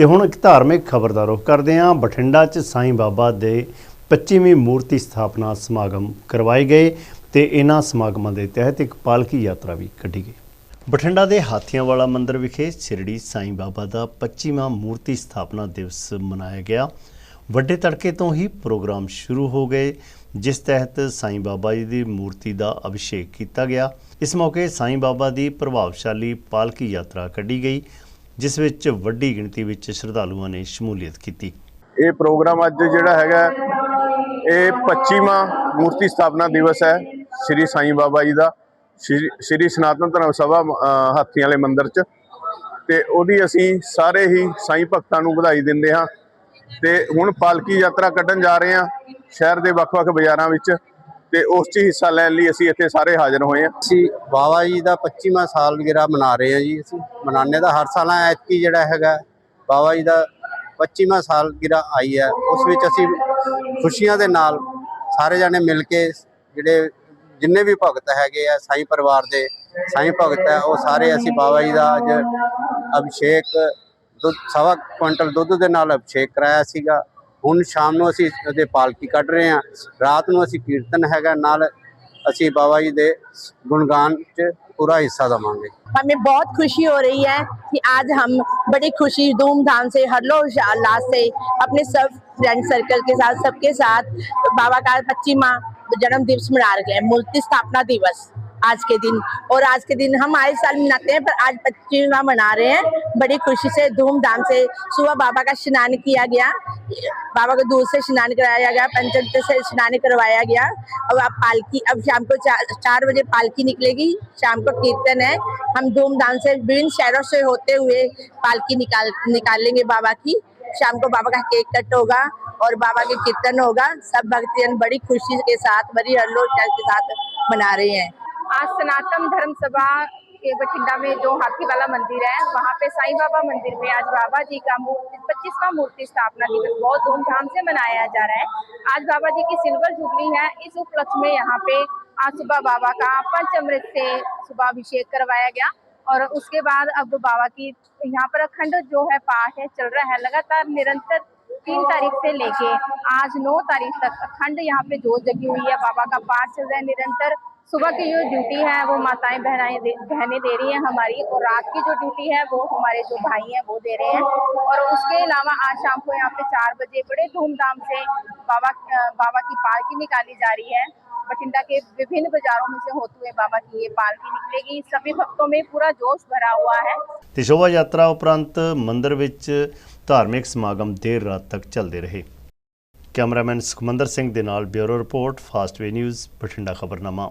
ਤੇ ਹੁਣ ਇੱਕ ਧਾਰਮਿਕ ਖਬਰ ਦਾ ਰੁਖ ਕਰਦੇ ਹਾਂ। ਬਠਿੰਡਾ 'ਚ ਸਾਈਂ ਬਾਬਾ ਦੇ 25ਵੀਂ ਮੂਰਤੀ ਸਥਾਪਨਾ ਸਮਾਗਮ ਕਰਵਾਏ ਗਏ ਤੇ ਇਹਨਾਂ ਸਮਾਗਮਾਂ ਦੇ ਤਹਿਤ ਇੱਕ ਪਾਲਕੀ ਯਾਤਰਾ ਵੀ ਕੱਢੀ ਗਈ। ਬਠਿੰਡਾ ਦੇ ਹਾਥੀਆਂ ਵਾਲਾ ਮੰਦਿਰ ਵਿਖੇ ਸ਼ਿਰੜੀ ਸਾਈਂ ਬਾਬਾ ਦਾ 25ਵਾਂ ਮੂਰਤੀ ਸਥਾਪਨਾ ਦਿਵਸ ਮਨਾਇਆ ਗਿਆ। ਵੱਡੇ ਤੜਕੇ ਤੋਂ ਹੀ ਪ੍ਰੋਗਰਾਮ ਸ਼ੁਰੂ ਹੋ ਗਏ, ਜਿਸ ਤਹਿਤ ਸਾਈਂ ਬਾਬਾ ਜੀ ਦੀ ਮੂਰਤੀ ਦਾ ਅਭਿਸ਼ੇਕ ਕੀਤਾ ਗਿਆ। ਇਸ ਮੌਕੇ ਸਾਈਂ ਬਾਬਾ ਦੀ ਪ੍ਰਭਾਵਸ਼ਾਲੀ ਪਾਲਕੀ ਯਾਤਰਾ ਕੱਢੀ ਗਈ ਜਿਸ ਵਿੱਚ ਵੱਡੀ ਗਿਣਤੀ ਵਿੱਚ ਸ਼ਰਧਾਲੂਆਂ ਨੇ ਸ਼ਮੂਲੀਅਤ ਕੀਤੀ। ਇਹ ਪ੍ਰੋਗਰਾਮ ਅੱਜ ਜਿਹੜਾ ਹੈਗਾ, ਇਹ 25ਵਾਂ ਮੂਰਤੀ ਸਥਾਪਨਾ ਦਿਵਸ ਹੈ। ਸ੍ਰੀ ਸਾਈਂ ਬਾਬਾ ਜੀ ਦਾ, ਸ੍ਰੀ ਸ੍ਰੀ ਸਨਾਤਨ ਧਰਮ ਸਭਾ ਹਾਥੀਆਂ ਵਾਲੇ ਮੰਦਿਰ 'ਚ। ਤੇ ਉਹਦੀ ਅਸੀਂ ਸਾਰੇ ਹੀ ਸਾਈਂ ਭਗਤਾਂ ਨੂੰ ਵਧਾਈ ਦਿੰਦੇ ਹਾਂ। ਤੇ ਹੁਣ ਪਾਲਕੀ ਯਾਤਰਾ ਕੱਢਣ ਜਾ ਰਹੇ ਹਾਂ ਸ਼ਹਿਰ ਦੇ ਵੱਖ-ਵੱਖ ਬਾਜ਼ਾਰਾਂ ਵਿੱਚ। ਤੇ ਉਸ 'ਚ ਹਿੱਸਾ ਲੈਣ ਲਈ ਅਸੀਂ ਇੱਥੇ ਸਾਰੇ ਹਾਜ਼ਰ ਹੋਏ ਹਾਂ। ਅਸੀਂ ਬਾਬਾ ਜੀ ਦਾ 25ਵਾਂ ਸਾਲ ਵਗੈਰਾ ਮਨਾ ਰਹੇ ਹਾਂ ਜੀ ਅਸੀਂ। ਮਨਾਉਂਦੇ ਦਾ ਹਰ ਸਾਲ ਐਤਕੀ ਜਿਹੜਾ ਹੈਗਾ ਬਾਬਾ ਜੀ ਦਾ 25ਵਾਂ ਸਾਲ ਗਿਰਾ ਆਈ ਹੈ। ਉਸ ਵਿੱਚ ਅਸੀਂ ਖੁਸ਼ੀਆਂ ਦੇ ਨਾਲ ਸਾਰੇ ਜਾਣੇ ਮਿਲ ਕੇ ਜਿਹੜੇ ਜਿੰਨੇ ਵੀ ਭਗਤ ਹੈਗੇ ਆ, ਸਾਈਂ ਪਰਿਵਾਰ ਦੇ ਸਾਈਂ ਭਗਤ ਹੈ, ਉਹ ਸਾਰੇ ਅਸੀਂ ਬਾਬਾ ਜੀ ਦਾ ਅੱਜ ਅਭਿਸ਼ੇਕ ਦੁੱਧ, ਸਵਾ ਕੁਇੰਟਲ ਦੁੱਧ ਦੇ ਨਾਲ ਅਭਿਸ਼ੇਕ ਕਰਾਇਆ ਸੀਗਾ। ਹੁਣ ਸ਼ਾਮ ਨੂੰ ਅਸੀਂ ਉਹਦੇ ਪਾਲਕੀ ਕੱਢ ਰਹੇ ਹਾਂ ਰਾਤ ਨੂੰ ਅਸੀਂ ਕੀਰਤਨ ਹੈਗਾ ਨਾਲ ਅਸੀਂ ਬਾਬਾ ਜੀ ਦੇ ਗੁਣਗਾਨ 'ਚ ਪੂਰਾ ਹਿੱਸਾ ਦਵਾਂਗੇ हमें बहुत खुशी हो रही है कि आज हम बड़ी खुशी धूमधाम से हर्षोल्लास से अपने सब फ्रेंड सर्कल के साथ सबके साथ बाबा का पच्चीमा जन्म दिवस मना रहे हैं मूर्ति स्थापना दिवस आज के दिन। और आज के दिन हम आए साल मनाते हैं पर आज पच्चीमा मना रहे हैं। बड़ी खुशी से धूमधाम से सुबह बाबा का स्नान किया गया। बाबा को दूध से स्नान कराया गया पंचम से स्नान करवाया गया। अब आप पालकी अब शाम को चार, चार बजे पालकी निकलेगी। शाम को कीर्तन है। हम धूमधाम से विभिन्न शहरों से होते हुए पालकी निकाल निकालेंगे बाबा की। शाम को बाबा का केक कट होगा और बाबा के कीर्तन होगा। सब भक्तजन बड़ी खुशी के साथ बड़ी हल्लोल के साथ मना रहे हैं। आज सनातन धर्म सभा के बठिंडा में जो हाथी वाला मंदिर है, वहाँ पे साईं बाबा मंदिर में आज बाबा जी का पच्चीसवा मूर्ति स्थापना दिवस बहुत धूमधाम से मनाया जा रहा है। आज बाबा जी की सिल्वर जुबली है, इस उपलक्ष्य में यहाँ पे आज सुबह बाबा का पंचामृत से सुबह अभिषेक करवाया गया और उसके बाद अब बाबा की यहाँ पर अखंड जो है पाठ है, चल रहा है, लगातार निरंतर तीन तारीख से लेके आज नौ तारीख तक अखंड यहाँ पे जोत जगी हुई है, बाबा का पाठ चल रहा है, निरंतर सुबह की जो ड्यूटी है वो माताएं बहनाएं दे, बहनें दे रही हैं हमारी और रात की जो ड्यूटी है वो हमारे जो भाई हैं वो दे रहे हैं और उसके अलावा आज शाम को यहाँ पे चार बजे बड़े धूमधाम से बाबा अ, बाबा की पालकी निकाली जा रही है बठिंडा के विभिन्न बाजारों में से होते हुए बाबा की ये पालकी निकलेगी सभी भक्तों में पूरा जोश भरा हुआ है ਤੇ ਸ਼ੋਭਾ ਯਾਤਰਾ ਉਪਰੰਤ ਮੰਦਿਰ ਵਿੱਚ ਧਾਰਮਿਕ ਸਮਾਗਮ ਦੇਰ ਰਾਤ ਤੱਕ ਚੱਲਦੇ ਰਹੇ ਕੈਮਰਾਮੈਨ ਸੁਖਮੰਦਰ ਸਿੰਘ ਦੇ ਨਾਲ bureau report fast way news Bathinda ਖਬਰਨਾਮਾ